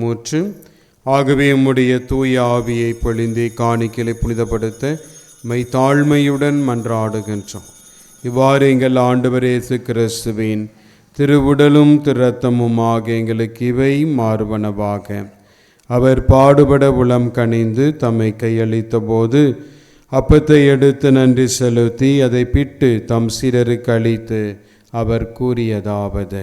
மூற்று ஆகவே உம்முடைய தூய ஆவியை பொழிந்தே காணிக்கலை புனிதப்படுத்த மை தாழ்மையுடன் மன்றாடுகின்றோம். இவ்வாறு எங்கள் ஆண்டவர் இயேசு கிறிஸ்துவின் திருவுடலும் திருரத்தமுமாக எங்களுக்கு இவை மாறுவனவாக. அவர் பாடுபட உளம் கனிந்து தம்மை கையளித்த போது அப்பத்தை எடுத்து நன்றி செலுத்தி அதை பிட்டு தம் சிறருக்கு அளித்து அவர் கூறியதாவது.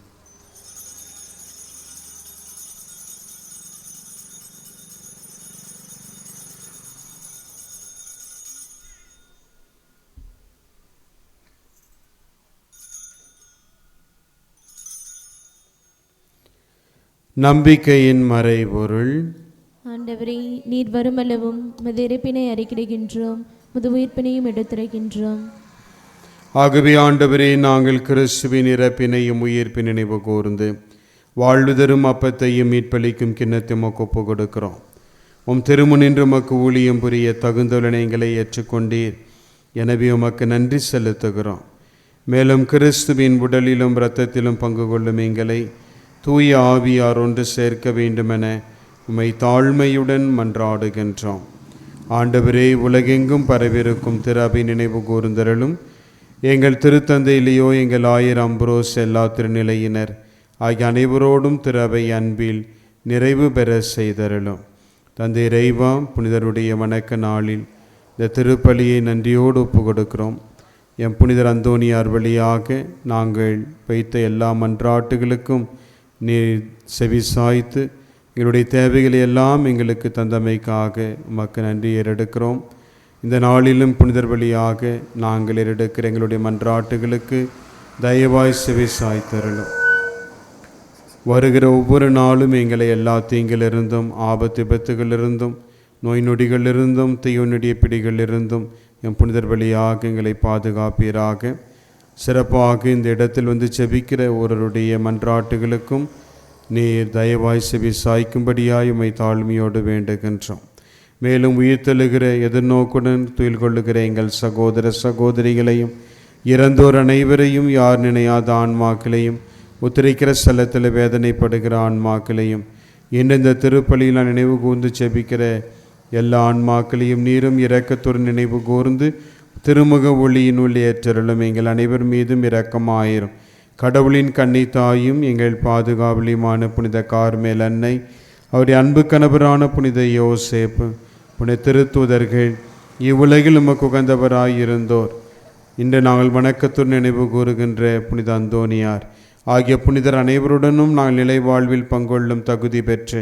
நம்பிக்கையின் மறைபொருள். ஆண்டவரே நீர் வருமளவும் மது இறப்பினை அறிக்கிடுகின்றோம் முது உயிர்ப்பினையும் எடுத்துரைக்கின்றோம். ஆகவே ஆண்டவரே நாங்கள் கிறிஸ்துவின் இறப்பினையும் உயிர்ப்பின் நினைவு கூர்ந்து வாழ்வு தரும் அப்பத்தையும் மீட்பளிக்கும் கிண்ணத்தையும் ஒப்பு கொடுக்கிறோம். உம் திருமுனின்று உமக்கு ஊழியம் புரிய தகுந்தவளனை எங்களை ஏற்றுக்கொண்டீர். எனவே உமக்கு நன்றி செலுத்துகிறோம். மேலும் கிறிஸ்துவின் உடலிலும் இரத்தத்திலும் பங்கு கொள்ளும் எங்களை தூய ஆவியார் ஒன்று சேர்க்க வேண்டுமென உம்மை தாழ்மையுடன் மன்றாடுகின்றோம். ஆண்டவரே உலகெங்கும் பரவிருக்கும் திராபி நினைவு கூர்ந்தருளும். எங்கள் திருத்தந்தையிலேயோ எங்கள் ஆயர் அம்புரோஸ் எல்லா திருநிலையினர் ஆகிய அனைவரோடும் திறவை அன்பில் நிறைவு பெற செய்தருளும். தந்தை இறைவா புனிதருடைய வணக்க நாளில் இந்த திருப்பலியை நன்றியோடு ஒப்பு கொடுக்கிறோம் என் புனிதர் அந்தோனியார் வழியாக நாங்கள் வைத்த எல்லா மன்றாட்டுகளுக்கும் நீர் செவி சாய்த்து எங்களுடைய தேவைகளை எல்லாம் எங்களுக்கு தந்தமைக்காக உமக்கு நன்றி ஏறெடுக்கிறோம். இந்த நாளிலும் புனிதர் வழியாக நாங்கள் ஏறெடுக்கிற எங்களுடைய மன்றாட்டுகளுக்கு தயவாய் செவி சாய்த்தருளும். வருகிற ஒவ்வொரு நாளும் எங்களை எல்லா தீங்கிலிருந்தும் ஆபத்து விபத்துகளிலிருந்தும் நோய் நொடிகளிலிருந்தும் தீயுனுடைய பிடிகளிலிருந்தும் என் புனிதர் வழியாக எங்களை பாதுகாப்பீராக. சிறப்பாக இந்த இடத்தில் வந்து செபிக்கிற ஒருவருடைய மன்றாட்டுகளுக்கும் நீர் தயவாய் செவி சாய்க்கும்படியாய் உமை தாழ்மையோடு வேண்டுகின்றோம். மேலும் உயிர்த்தெழுகிற எதிர்நோக்குடன் துயில் கொள்ளுகிற எங்கள் சகோதர சகோதரிகளையும் இறந்தோர் அனைவரையும் யார் நினையாத ஆன்மாக்களையும் உத்திரிக்கிற ஸ்தலத்தில் வேதனைப்படுகிற ஆன்மாக்களையும் இன்று இந்த திருப்பலியில் நான் நினைவு கூர்ந்து செபிக்கிற எல்லா ஆன்மாக்களையும் நீரும் இரக்கத்துடன் நினைவு கூர்ந்து திருமுக ஒளியினுள் ஏற்றருளும் எங்கள் அனைவர் மீதும் இரக்கமாயிரும். கடவுளின் கண்ணை தாயும் எங்கள் பாதுகாவலியுமான புனித கார்மேல் அன்னை அவருடைய அன்பு கணவரான புனித யோசேப்பு புனித திருத்துதர்கள் இவ்வுலகில் உமக்கு உகந்தவராயிருந்தோர். இன்று நாங்கள் வணக்கத்துடன் நினைவு கூறுகின்ற புனித அந்தோனியார் ஆகிய புனிதர் அனைவருடனும் நாங்கள் நிலை வாழ்வில் பங்கொள்ளும் தகுதி பெற்று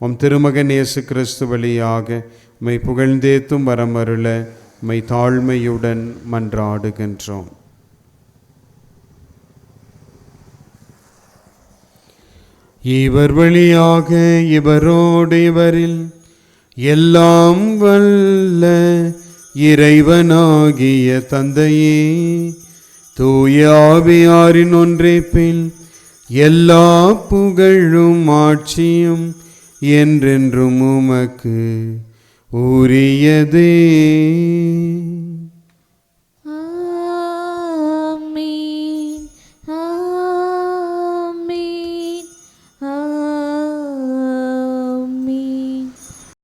உம் திருமகன் இயேசு கிறிஸ்து வழியாக உம்மை புகழ்ந்தேத்தும் வரமருள உம்மை தாழ்மையுடன் மன்றாடுகின்றோம். இவர் வழியாக இவரோடு இவரில் எல்லாம் வல்ல இறைவனாகிய தந்தையே தூயாவியாரின் ஒன்றைப்பில் எல்லா புகழும் ஆட்சியும் என்றென்றும் உமக்கு உரியதே.